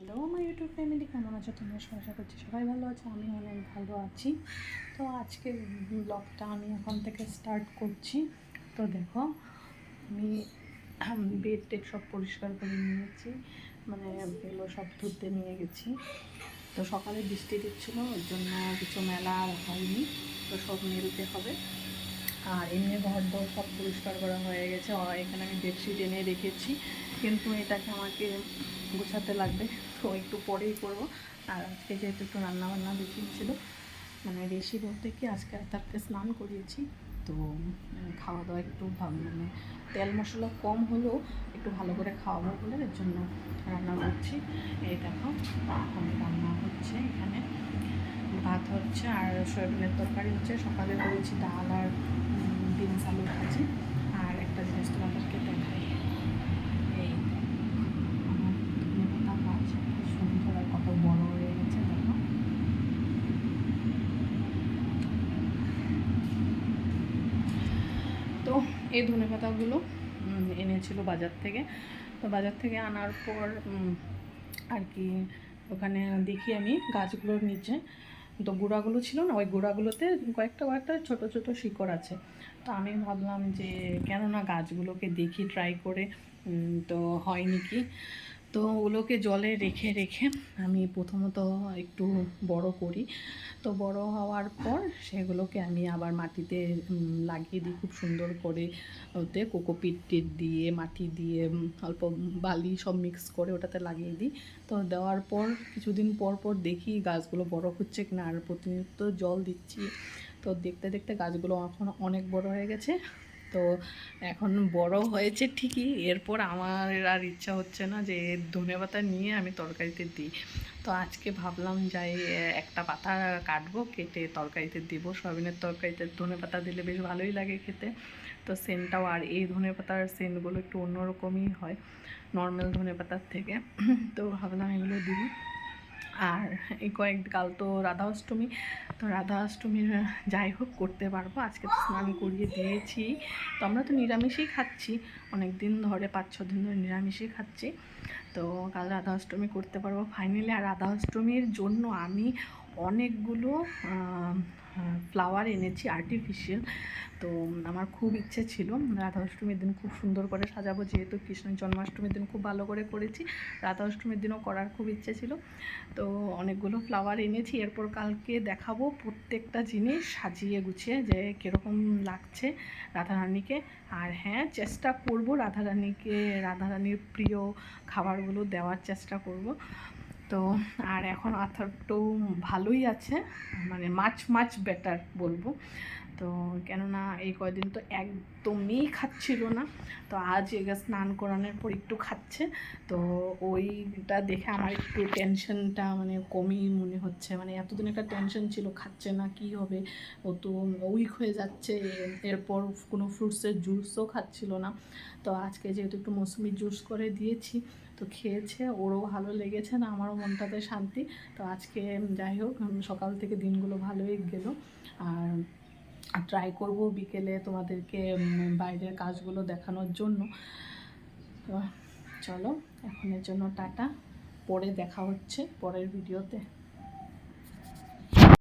Hello আমার YouTube family কেমন আছো? তোমরা সবাই করছি সবাই ভালো আছো আমি অনেক ভালো আছি। তো আজকে ব্লগটা আমি এখন থেকে স্টার্ট করছি। তো দেখো, আমি বেড টেড সব পরিষ্কার করে নিয়েছি মানে এগুলো সব ধুতে নিয়ে গেছি। তো সকালে বৃষ্টি দিচ্ছিল, ওর জন্য কিছু মেলা আর হয়নি, তো সব মেলতে হবে। আর এমনি ঘর দর সব পরিষ্কার করা হয়ে গেছে এখানে আমি বেডশিট এনে রেখেছি। কিন্তু এটাকে আমাকে গোছাতে লাগবে। তো একটু পরেই করব। আর আজকে যেহেতু একটু রান্নাবান্না বেশি ছিল মানে বেশি বলতে কি, আজকে তাকে স্নান করিয়েছি। তো মানে খাওয়া দাওয়া একটু মানে তেল মশলা কম হলেও একটু ভালো করে খাওয়াবো বলে এর জন্য রান্না করছি। এই দেখো রান্না হচ্ছে এখানে। ভাত হচ্ছে আর সয়াবিনের তরকারি হচ্ছে। সকালে করেছি ডাল আর বিনস আলু ভাজি। আর একটা জিনিস তোমাদেরকে দেখাই এই আমার ধনেপাতা গাছ কি সুন্দর আর কত বড় হয়ে গেছে দেখো তো এই ধনে পাতাগুলো এনেছিল বাজার থেকে। তো বাজার থেকে আনার পর আর কি ওখানে দেখি আমি গাছগুলোর নিচে। তো গোড়াগুলো ছিল না, ওই গোড়াগুলোতে কয়েকটা কয়েকটা ছোট ছোট শিকড় আছে। তো আমি ভাবলাম যে কেননা গাছগুলোকে দেখি ট্রাই করে তো হয়নি কি তো ওগুলোকে জলে রেখে রেখে আমি প্রথমত একটু বড় করি। তো বড় হওয়ার পর সেগুলোকে আমি আবার মাটিতে লাগিয়ে দিই খুব সুন্দর করে। ওতে কোকোপিট দিয়ে, মাটি দিয়ে অল্প বালি সব মিক্স করে ওটাতে লাগিয়ে দিই। তো দেওয়ার পর, কিছুদিন পর পর দেখি গাছগুলো বড় হচ্ছে কিনা, আর প্রতিনিয়ত জল দিচ্ছি। তো দেখতে দেখতে গাছগুলো এখন অনেক বড় হয়ে গেছে। তো এখন বড় হয়েছে ঠিকই, এরপর আমার আর ইচ্ছা হচ্ছে না যে ধনে পাতা নিয়ে আমি তরকারিতে দিই। তো আজকে ভাবলাম যাই, একটা পাতা কাটবো, কেটে তরকারিতে দিব। সয়াবিনের তরকারিতে ধনে পাতা দিলে বেশ ভালোই লাগে খেতে। তো সেন্টটাও আর এই ধনে পাতার সেন্টগুলো একটু অন্যরকমই হয়, নর্মাল ধনে পাতার থেকে। তো ভাবলাম এগুলো দিই। আর এই কয়েক কাল তো রাধা অষ্টমী তো রাধা অষ্টমীর যাই হোক করতে পারব। আজকে তো স্নান করিয়ে দিয়েছি। তো আমরা তো নিরামিষই খাচ্ছি। অনেক দিন ধরে, পাঁচ, ছ দিন ধরে নিরামিষই খাচ্ছি। তো কাল রাধা অষ্টমী করতে পারব। ফাইনালি আর রাধা অষ্টমীর জন্য আমি অনেকগুলো ফ্লাওয়ার এনেছি আর্টিফিশিয়াল তো আমার খুব ইচ্ছে ছিল। রাধা অষ্টমীর দিন খুব সুন্দর করে সাজাবো, যেহেতু কৃষ্ণের জন্মাষ্টমীর দিন খুব ভালো করে করেছি। রাধা অষ্টমীর দিনও করার খুব ইচ্ছে ছিল। তো, অনেকগুলো ফ্লাওয়ার এনেছি। এরপর কালকে দেখাবো প্রত্যেকটা জিনিস সাজিয়ে গুছিয়ে যে কীরকম লাগছে রাধারানীকে। আর হ্যাঁ চেষ্টা করব রাধারানীকে, রাধারানীর প্রিয় খাবারগুলো দেওয়ার চেষ্টা করব। তো আর এখন আথারটাও ভালোই আছে মানে মাছ মাছ বেটার বলব। তো কেননা এই কয়দিন তো একদমই খাচ্ছিল না, তো আজ এগে স্নান করানোর পর একটু খাচ্ছে, তো ওইটা দেখে আমার একটু টেনশনটা মানে কমই মনে হচ্ছে। মানে এতদিন একটা টেনশন ছিল, খাচ্ছে না, কি হবে? ও তো উইক হয়ে যাচ্ছে, এরপর কোনো ফ্রুটসের জুসও খাচ্ছিল না। তো আজকে যেহেতু একটু মৌসুমি জুস করে দিয়েছি, তো খেয়েছে, ওরও ভালো লেগেছে না, আমারও মনটাতে শান্তি। তো আজকে যাই হোক সকাল থেকে দিনগুলো ভালোই গেল। আর ট্রাই করব বিকেলে তোমাদেরকে বাইরের কাজগুলো দেখানোর জন্য। চলো, এখনের জন্য টাটা। পরে দেখা হচ্ছে, পরের ভিডিওতে